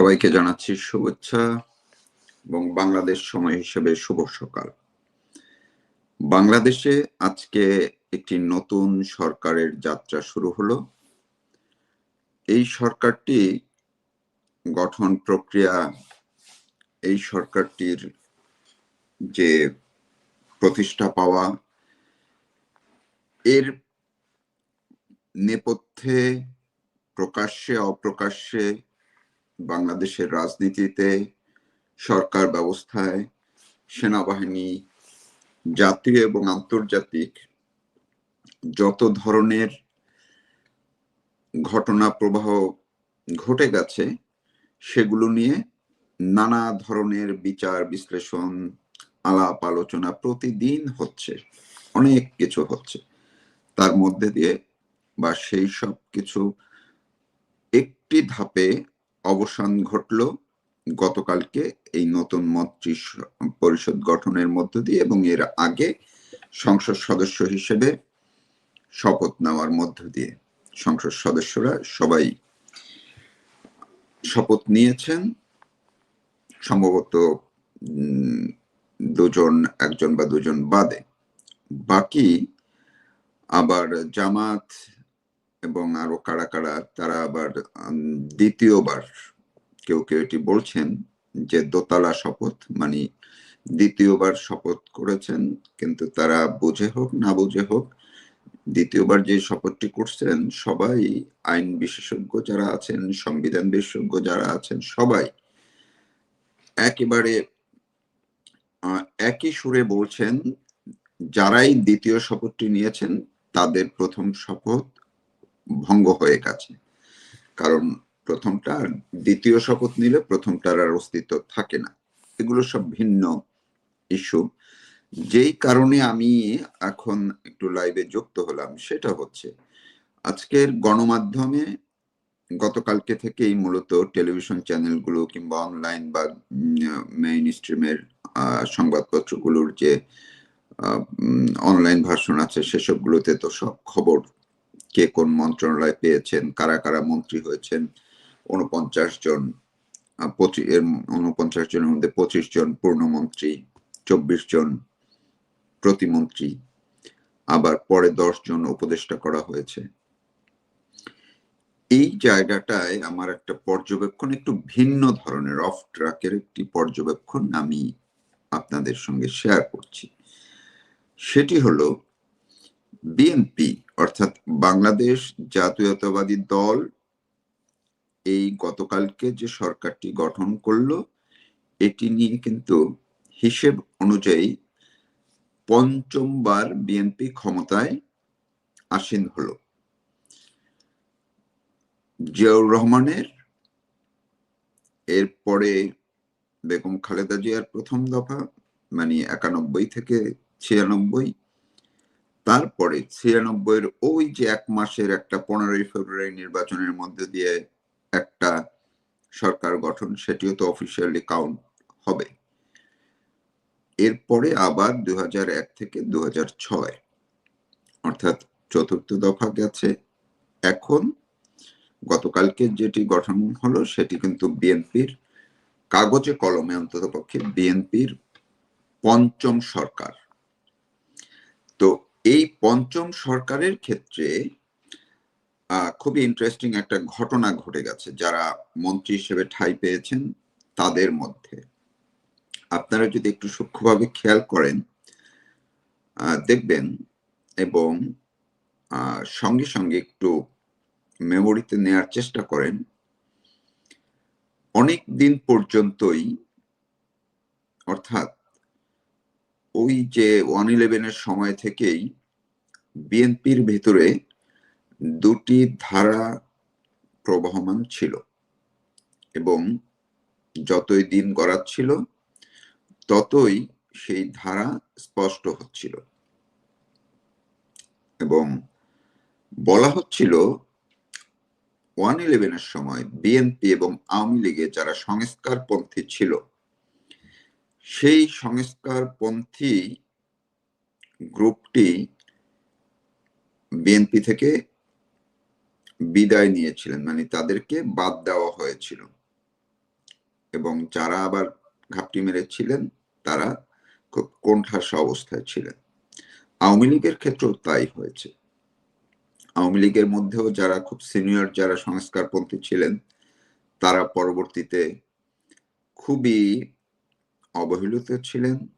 সবাইকে জানাচ্ছি শুভেচ্ছা এবং বাংলাদেশ সময় হিসেবে শুভ সকাল। বাংলাদেশে আজকে একটি নতুন সরকারের যাত্রা শুরু হলো। এই সরকারটি গঠন প্রক্রিয়া, এই সরকারটির যে প্রতিষ্ঠা পাওয়া, এর নেপথ্যে প্রকাশ্যে, অপ্রকাশ্যে বাংলাদেশের রাজনীতিতে, সরকার ব্যবস্থায়, সেনাবাহিনী, জাতীয় এবং আন্তর্জাতিক যত ধরনের ঘটনা প্রবাহ ঘটে গেছে, সেগুলো নিয়ে নানা ধরনের বিচার, বিশ্লেষণ, আলাপ আলোচনা প্রতিদিন হচ্ছে, অনেক কিছু হচ্ছে। তার মধ্যে দিয়ে বা সেই সব কিছু একটি ধাপে অবসান ঘটল গতকালকে এই নতুন মন্ত্রী পরিষদ গঠনের মধ্য দিয়ে এবং এর আগে সংসদ সদস্য হিসেবে শপথ নেওয়ার মধ্য দিয়ে সংসদ সদস্যরা সবাই শপথ নিয়েছেন। সম্ভবত দুজন, একজন বা দুজন বাদে। বাকি আবার জামাত এবং আরও কারা কারা, তারা আবার দ্বিতীয়বার কেউ কেউ এটি বলছেন যে দোতলা শপথ মানে দ্বিতীয়বার শপথ করেছেন, কিন্তু তারা বুঝে হোক, না বুঝে হোক, দ্বিতীয়বার যে শপথটি করছেন, সবাই আইন বিশেষজ্ঞ যারা আছেন, সংবিধান বিশেষজ্ঞ যারা আছেন, সবাই একেবারে একই সুরে বলছেন, যারাই দ্বিতীয় শপথটি নিয়েছেন, তাদের প্রথম শপথ ভঙ্গ হয়ে গেছে। কারণ প্রথমটা দ্বিতীয় শপথ নিলে প্রথমটার আর অস্তিত্ব থাকে না। এগুলো সব ভিন্ন ইস্যু যেই কারণে আমি এখন একটু লাইভে যুক্ত হলাম সেটা হচ্ছে, আজকের গণমাধ্যমে গতকালকে থেকেই মূলত টেলিভিশন চ্যানেলগুলো কিংবা অনলাইন বা মেইন স্ট্রিমের সংবাদপত্রগুলোর যে অনলাইন ভার্সন আছে সেসবগুলোতে তো সব খবর কে কোন মন্ত্রণালয় পেয়েছেন, কারা কারা মন্ত্রী হয়েছেন উনপঞ্চাশ জন উনপঞ্চাশ জনের মধ্যে পঁচিশ জন পূর্ণমন্ত্রী চব্বিশ জন প্রতিমন্ত্রী, আবার পরে দশ জন উপদেষ্টা করা হয়েছে। এই জায়গাটায় আমার একটা পর্যবেক্ষণ একটু ভিন্ন ধরনের অফ ট্রাকের একটি পর্যবেক্ষণ আমি আপনাদের সঙ্গে শেয়ার করছি। সেটি হলো বিএনপি অর্থাৎ বাংলাদেশ জাতীয়তাবাদী দল এই গতকালকে যে সরকারটি গঠন করল, এটি নিয়ে কিন্তু হিসেব অনুযায়ী পঞ্চমবার বিএনপি ক্ষমতায় আসীন হলো। জিয়াউর রহমানের, এরপরে বেগম খালেদা জিয়ার প্রথম দফা মানে একানব্বই থেকে ছিয়ানব্বই তারপরে ছিয়ানব্বইয়ের ওই যে এক মাসের একটা পনেরোই ফেব্রুয়ারি নির্বাচনের মধ্যে দিয়ে একটা সরকার গঠন, সেটিও তো অফিসিয়ালি কাউন্ট হবে। এরপরে আবার দু এক থেকে দু ছয়, অর্থাৎ চতুর্থ দফা গেছে। এখন গতকালকে যেটি গঠন হলো, সেটি কিন্তু বিএনপির কাগজে কলমে অন্তত পক্ষে বিএনপির পঞ্চম সরকার। এই পঞ্চম সরকারের ক্ষেত্রে খুবই ইন্টারেস্টিং একটা ঘটনা ঘটে গেছে। যারা মন্ত্রী হিসেবে ঠাই পেয়েছেন তাদের মধ্যে। আপনারা যদি একটু সূক্ষ্মভাবে খেয়াল করেন দেখবেন এবং সঙ্গে সঙ্গে একটু মেমোরিতে নেয়ার চেষ্টা করেন, অনেক দিন পর্যন্তই অর্থাৎ ওই যে ওয়ান ইলেভেনের সময় থেকেই বিএনপির ভেতরে দুটি ধারা প্রবহমান ছিল এবং যতই দিন গড়াচ্ছিল, ততই সেই ধারা স্পষ্ট হচ্ছিল। এবং বলা হচ্ছিল, ওয়ান ইলেভেনের সময় বিএনপি এবং আওয়ামী লীগে যারা সংস্কারপন্থী ছিল, সেই সংস্কারপন্থী গ্রুপটি বিএনপি থেকে বিদায় নিয়েছিলেন মানে তাদেরকে বাদ দেওয়া হয়েছিল। এবং যারা আবার ঘাপটি মেরেছিলেন, তারা খুব অবস্থায় ছিলেন। আওয়ামী লীগের ক্ষেত্রেও তাই হয়েছে। আওয়ামী লীগের মধ্যেও যারা খুব সিনিয়র, যারা সংস্কারপন্থী ছিলেন, তারা পরবর্তীতে খুবই অবহেলিত ছিলেন।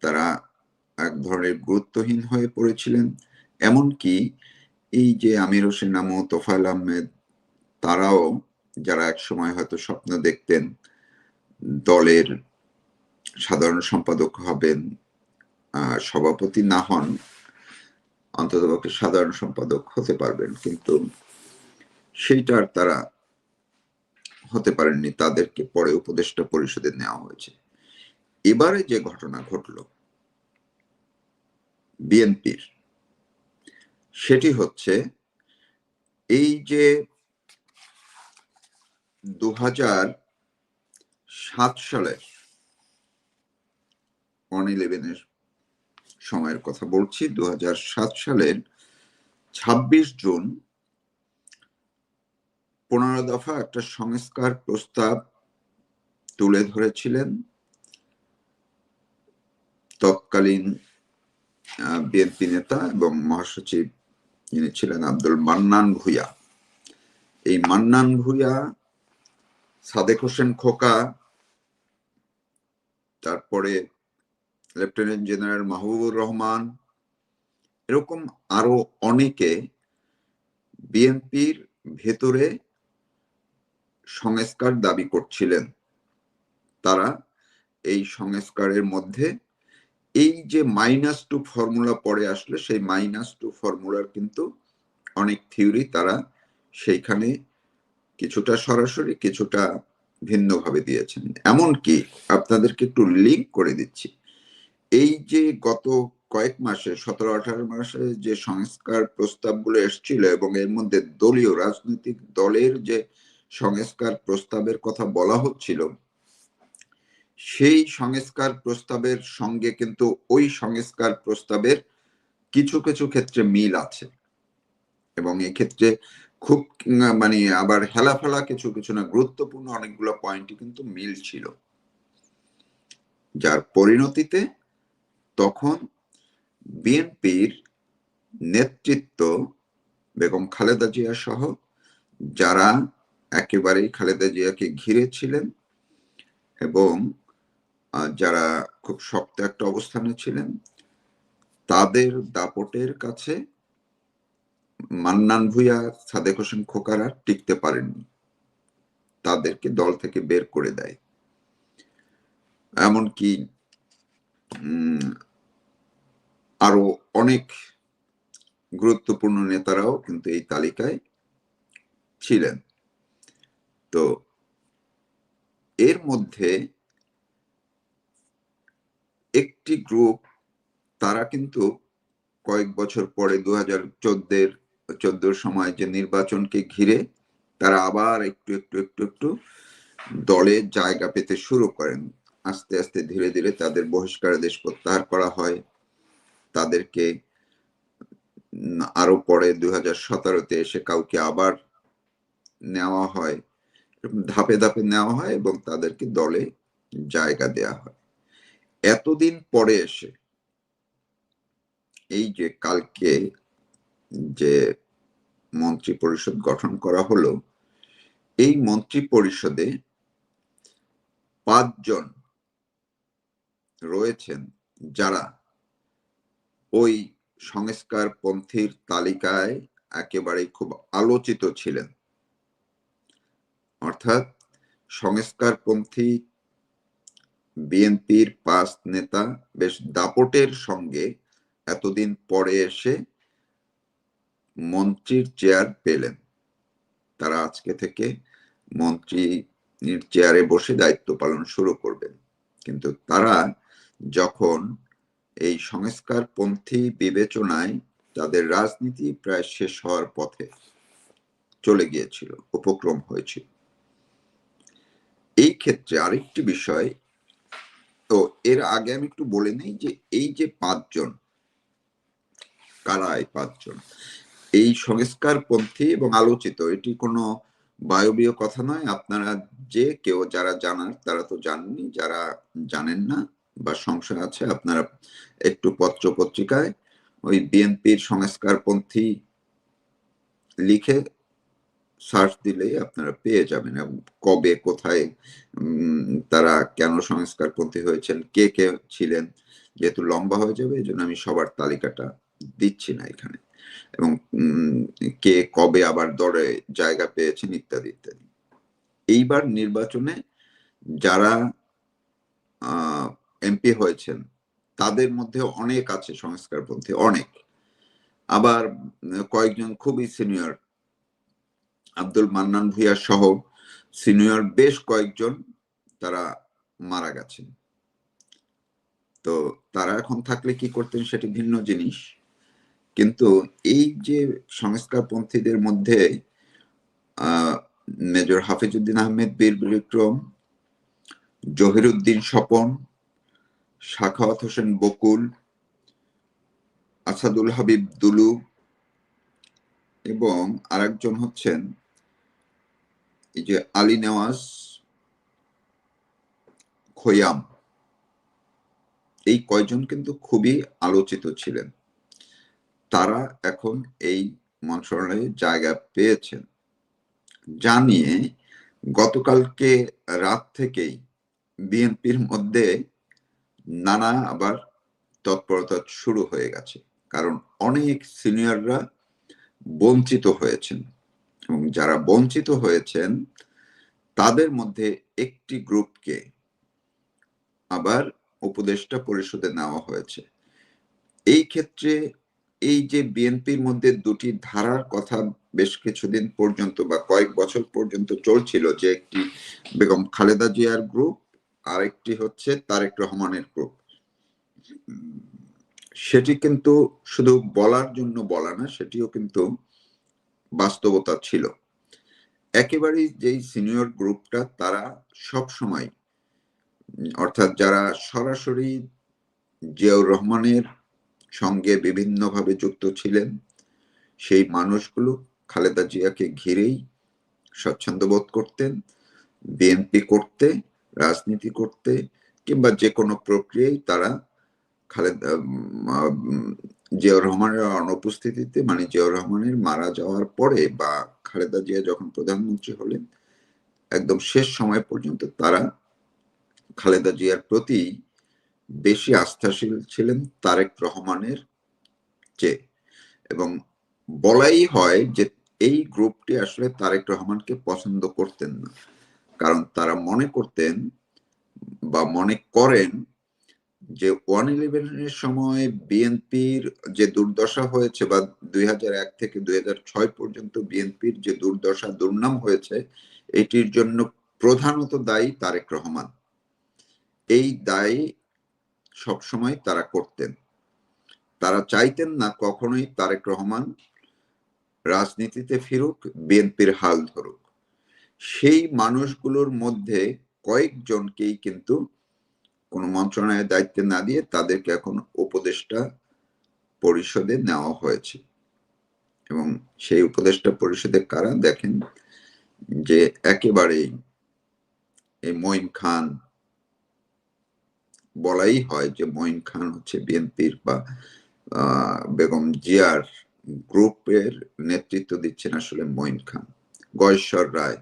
তারা এক ধরনের গুরুত্বহীন হয়ে পড়েছিলেন। এমনকি এই যে আমির হোসেন নামো, তোফায়েল আহমেদ, তারাও যারা এক সময় হয়তো স্বপ্ন দেখতেন দলের সাধারণ সম্পাদক হবেন সভাপতি না হন অন্ততপক্ষে সাধারণ সম্পাদক হতে পারবেন। কিন্তু সেইটার তারা হতে পারেননি, তাদেরকে পরে উপদেষ্টা পরিষদে নেওয়া হয়েছে। এবারে যে ঘটনা ঘটল, বিএনপির সেটি হচ্ছে এই যে দু সাত সালের ওয়ান ইলেভেনের সময়ের কথা বলছি দু সাত সালের ২৬ জুন পনেরো দফা একটা সংস্কার প্রস্তাব তুলে ধরেছিলেন। তৎকালীন বিএনপি নেতা এবং মহাসচিব যিনি ছিলেন আব্দুল মান্নান ভুইয়া। এই মান্নান ভুইয়া সাদেক হোসেন খোকা, তারপরে লেফটেন্যান্ট জেনারেল মাহবুবুর রহমান, এরকম আরও অনেকে বিএনপির ভেতরে সংস্কার দাবি করছিলেন। তারা এই সংস্কারের মধ্যে এই যে মাইনাস টু ফর্মুলা পরে আসলে সেই মাইনাস টু ফর্মুলার কিন্তু অনেক থিওরি তারা সেইখানে কিছুটা সরাসরি, কিছুটা ভিন্নভাবে দিয়েছেন। এমনকি আপনাদেরকে একটু লিঙ্ক করে দিচ্ছি। এই যে গত কয়েক মাসে, সতেরো আঠারো মাসে যে সংস্কার প্রস্তাবগুলো এসছিল এবং এর মধ্যে দলীয় রাজনৈতিক দলের যে সংস্কার প্রস্তাবের কথা বলা হচ্ছিল সেই সংস্কার প্রস্তাবের সঙ্গে কিন্তু ওই সংস্কার প্রস্তাবের কিছু কিছু ক্ষেত্রে মিল আছে। এবং এই ক্ষেত্রে খুব মানে আবার হেলাফেলা কিছু কিছু না, গুরুত্বপূর্ণ অনেকগুলো পয়েন্টই কিন্তু মিল ছিল। যার পরিণতিতে তখন বিএনপির নেতৃত্ব বেগম খালেদা জিয়া সহ যারা একেবারেই খালেদা জিয়াকে ঘিরে ছিলেন এবং যারা খুব শক্ত একটা অবস্থানে ছিলেন, তাদের দাপটের কাছে মান্নান ভুইয়া, সাদেক হোসেন খোকারা টিকতে পারেননি। তাদেরকে দল থেকে বের করে দেয়। এমনকি আরও অনেক গুরুত্বপূর্ণ নেতারাও কিন্তু এই তালিকায় ছিলেন। তো, এর মধ্যে একটি গ্রুপ তারা কিন্তু কয়েক বছর পরে দু হাজার চোদ্দের, চোদ্দোর সময় যে নির্বাচনকে ঘিরে তারা আবার একটু একটু একটু একটু দলে জায়গা পেতে শুরু করেন। আস্তে আস্তে ধীরে ধীরে তাদের বহিষ্কার দেশ প্রত্যাহার করা হয়। তাদেরকে আরও পরে দুই হাজার সতেরোতে এসে কাউকে আবার নেওয়া হয় ধাপে ধাপে নেওয়া হয় এবং তাদেরকে দলে জায়গা দেয়া হয়। এতদিন পরে এসে, এই যে কালকে যে মন্ত্রী পরিষদ গঠন করা হলো, এই মন্ত্রী পরিষদে পাঁচজন রয়েছেন যারা ওই সংস্কার পন্থীর তালিকায় একেবারে খুব আলোচিত ছিলেন। অর্থাৎ সংস্কারপন্থী বিএনপির পাঁচ নেতা বেশ দাপটের সঙ্গে এতদিন পরে এসে মন্ত্রীর চেয়ার পেলেন। তারা আজকে থেকে মন্ত্রী চেয়ারে বসে দায়িত্ব পালন শুরু করবেন। কিন্তু তারা যখন এই সংস্কারপন্থী বিবেচনায় তাদের রাজনীতি প্রায় শেষ হওয়ার পথে চলে গিয়েছিল, উপক্রম হয়েছিল। এই ক্ষেত্রে আরেকটি বিষয় তো এর আগে আমি একটু বলে নেই যে এই যে পাঁচজন কারা এই পাঁচজন, এই সংস্কারপন্থী এবং আলোচিত, এটি কোনো বায়বীয় কথা নয়। আপনারা যে কেউ যারা জানার, তারা তো জাননি, যারা জানেন না বা সংশয় আছে, আপনারা একটু পত্র পত্রিকায় ওই বিএনপির সংস্কারপন্থী লিখে সার্চ দিলেই আপনারা পেয়ে যাবেন এবং কবে, কোথায় তারা কেন সংস্কারপন্থী হয়েছেন, কে কে ছিলেন, যেহেতু লম্বা হয়ে যাবে, এই জন্য আমি সবার তালিকাটা দিচ্ছি না এখানে। এবং কে, কবে আবার দরে জায়গা পেয়েছেন, ইত্যাদি ইত্যাদি। এইবার নির্বাচনে যারা এমপি হয়েছেন, তাদের মধ্যে অনেক আছে সংস্কারপন্থী, অনেক। আবার কয়েকজন খুবই সিনিয়র আব্দুল মান্নান ভুইয়া সহ সিনিয়র বেশ কয়েকজন তারা মারা গেছেন। তো তারা এখন থাকলে কি করতেন সেটি ভিন্ন জিনিস। কিন্তু এই যে সংস্কারপন্থীদের মধ্যে মেজর হাফিজুদ্দিন আহমেদ, বীর বিক্রম, জহিরুদ্দিন স্বপন, শাখাওয়াত হোসেন বকুল, আসাদুল হাবিব দুলু এবং আরেকজন হচ্ছেন এই যে আলী নেওয়াজ এই কয়জন কিন্তু খুবই আলোচিত ছিলেন। তারা এখন এই মন্ত্রণালয়ে জায়গা পেয়েছেন। জানিয়ে গতকালকে রাত থেকেই বিএনপির মধ্যে নানা আবার তৎপরতা শুরু হয়ে গেছে। কারণ অনেক সিনিয়ররা বঞ্চিত হয়েছেন। এবং যারা বঞ্চিত হয়েছেন, তাদের মধ্যে একটি গ্রুপকে আবার উপদেষ্টা পরিষদে নেওয়া হয়েছে। এই ক্ষেত্রে এই যে বিএনপির মধ্যে দুটি ধারার কথা বেশ কিছুদিন পর্যন্ত বা কয়েক বছর পর্যন্ত চলছিল যে একটি বেগম খালেদা জিয়ার গ্রুপ, আরেকটি হচ্ছে তারেক রহমানের গ্রুপ। সেটি কিন্তু শুধু বলার জন্য বলা না, সেটিও কিন্তু বাস্তবতা ছিল। একেবারেই যেই সিনিয়র গ্রুপটা তারা সব সময় অর্থাৎ যারা সরাসরি জিয়াউর রহমানের সঙ্গে বিভিন্নভাবে যুক্ত ছিলেন, সেই মানুষগুলো খালেদা জিয়াকে ঘিরেই স্বচ্ছন্দ বোধ করতেন, বিএনপি করতে, রাজনীতি করতে, কিংবা যে কোনো প্রক্রিয়ায় তারা খালেদা জিয়াউর রহমানের অনুপস্থিতিতে মানে জিয়াউর রহমানের মারা যাওয়ার পরে বা খালেদা জিয়া যখন প্রধানমন্ত্রী হলেন, একদম শেষ সময় পর্যন্ত তারা খালেদা জিয়ার প্রতি বেশি আস্থাশীল ছিলেন তারেক রহমানের চেয়ে। এবং বলাই হয় যে এই গ্রুপটি আসলে তারেক রহমানকে পছন্দ করতেন না। কারণ তারা মনে করতেন বা মনে করেন যে ওয়ান ইলেভেনের সময় বিএনপির যে দুর্দশা হয়েছে বা দুই এক থেকে দু হাজার ছয় পর্যন্ত বিএনপির যে দুর্দশা, দুর্নাম হয়েছে, এটির জন্য প্রধানত দায়ী তারেক রহমান। এই দায়ী সবসময় তারা করতেন। তারা চাইতেন না কখনোই তারেক রহমান রাজনীতিতে ফিরুক, বিএনপির হাল ধরুক। সেই মানুষগুলোর মধ্যে কয়েকজনকেই কিন্তু কোনো মন্ত্রণালয়ের দায়িত্বে না দিয়ে তাদেরকে এখন উপদেষ্টা পরিষদে নেওয়া হয়েছে। এবং সেই উপদেষ্টা পরিষদে কারা? দেখেন যে একেবারেই এই মঈন খান বলাই হয় যে মঈন খান হচ্ছে বিএনপির বা বেগম জিয়ার গ্রুপের নেতৃত্ব দিচ্ছেন আসলে মঈন খান। গয়েশ্বর রায়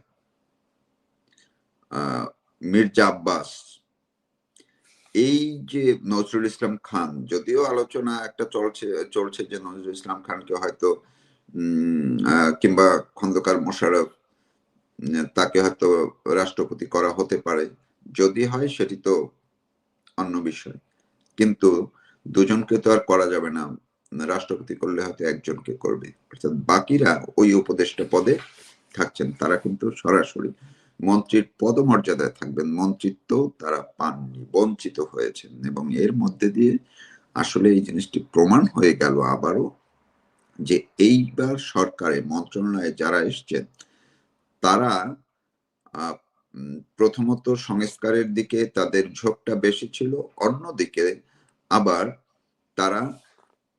মির্জা আব্বাস এই যে নজরুল ইসলাম খান, যদিও আলোচনা একটা চলছে চলছে যে নজরুল ইসলাম খানকে হয়তো কিংবা খন্দকার মোশারফ তাকে হয়তো রাষ্ট্রপতি করা হতে পারে। যদি হয় সেটি তো অন্য বিষয়। কিন্তু দুজনকে তো আর করা যাবে না। রাষ্ট্রপতি করলে হয়তো একজনকে করবে। অর্থাৎ বাকিরা ওই উপদেষ্টা পদে থাকছেন। তারা কিন্তু সরাসরি মন্ত্রীর পদমর্যাদায় থাকবেন। মন্ত্রিত্ব তারা পাননি, বঞ্চিত হয়েছেন এবং এর মধ্যে দিয়ে আসলে এই জিনিসটি প্রমাণ হয়ে গেল আবারও যে এইবার সরকারে মন্ত্রণালয়ে যারা এসছেন, তারা প্রথমত সংস্কারের দিকে তাদের ঝোঁকটা বেশি ছিল, অন্যদিকে আবার তারা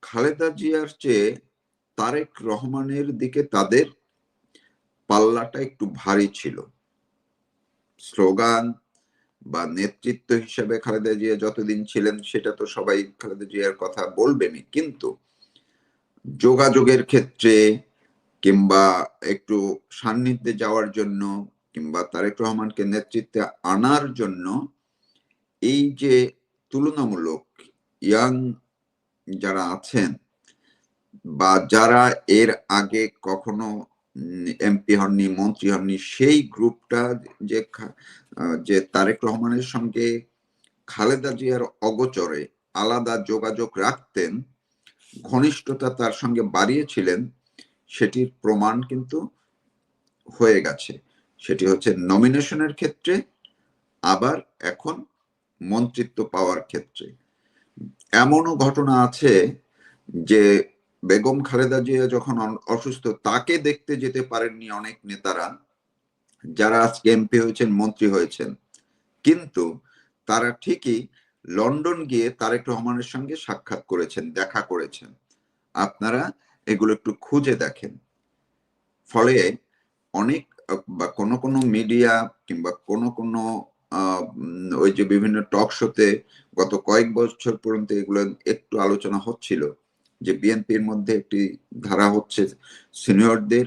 খালেদা জিয়ার চেয়ে তারেক রহমানের দিকে তাদের পাল্লাটা একটু ভারী ছিল। স্লোগান বা নেতৃত্ব হিসেবে খালেদা জিয়া যতদিন ছিলেন, সেটা তো সবাই খালেদা জিয়ার কথা বলবেনই। কিন্তু যোগাযোগের ক্ষেত্রে কিংবা একটু সান্নিধ্যে যাওয়ার জন্য কিংবা তারেক রহমানকে নেতৃত্বে আনার জন্য এই যে তুলনামূলক ইয়াং যারা আছেন বা যারা এর আগে কখনো এমপি হননি, মন্ত্রী হননি, সেই গ্রুপটা যে যে তারেক রহমানের সঙ্গে খালেদা জিয়ার অগোচরে আলাদা যোগাযোগ রাখতেন, ঘনিষ্ঠতা তার সঙ্গে বাড়িয়েছিলেন, সেটির প্রমাণ কিন্তু হয়ে গেছে। সেটি হচ্ছে নমিনেশনের ক্ষেত্রে, আবার এখন মন্ত্রিত্ব পাওয়ার ক্ষেত্রে। এমনও ঘটনা আছে যে বেগম খালেদা জিয়া যখন অসুস্থ, তাকে দেখতে যেতে পারেননি অনেক নেতারা, যারা আজকে এমপি হয়েছেন, মন্ত্রী হয়েছেন। কিন্তু তারা ঠিকই লন্ডন গিয়ে তারেক রহমানের সঙ্গে সাক্ষাৎ করেছেন, দেখা করেছেন। আপনারা এগুলো একটু খুঁজে দেখেন। ফলে অনেক, বা কোনো কোনো মিডিয়া কিংবা কোনো কোনো ওই যে বিভিন্ন টক শোতে গত কয়েক বছর পর্যন্ত এগুলো একটু আলোচনা হচ্ছিল। যে বিএনপির মধ্যে একটি ধারা হচ্ছে সিনিয়রদের,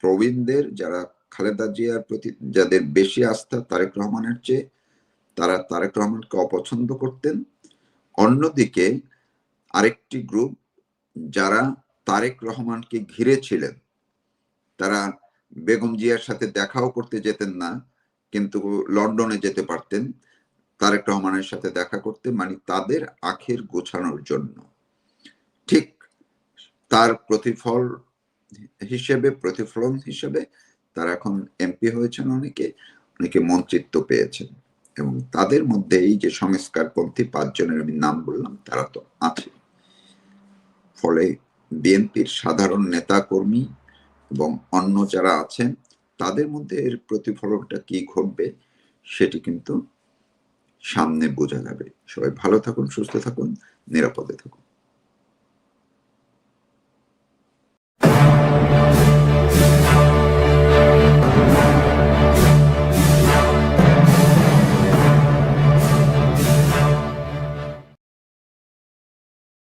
প্রবীণদের, যারা খালেদা জিয়ার প্রতি যাদের বেশি আস্থা তারেক রহমানের চেয়ে, তারা তারেক রহমানকে অপছন্দ করতেন। অন্যদিকে আরেকটি গ্রুপ যারা তারেক রহমানকে ঘিরে ছিলেন, তারা বেগম জিয়ার সাথে দেখাও করতে যেতেন না, কিন্তু লন্ডনে যেতে পারতেন, তারেক রহমানের সাথে দেখা করতে মানে তাদের আখের গোছানোর জন্য। ঠিক তার প্রতিফল হিসেবে, প্রতিফলন হিসেবে তারা এখন এমপি হয়েছেন অনেকে অনেকে মন্ত্রিত্ব পেয়েছেন। এবং তাদের মধ্যে এই যে সংস্কারপন্থী পাঁচজনের আমি নাম বললাম, তারা তো আছে। ফলে বিএনপির সাধারণ নেতা কর্মী এবং অন্য যারা আছেন, তাদের মধ্যে এর প্রতিফলনটা কি ঘটবে, সেটি কিন্তু সামনে বোঝা যাবে। সবাই ভালো থাকুন, সুস্থ থাকুন, নিরাপদে থাকুন।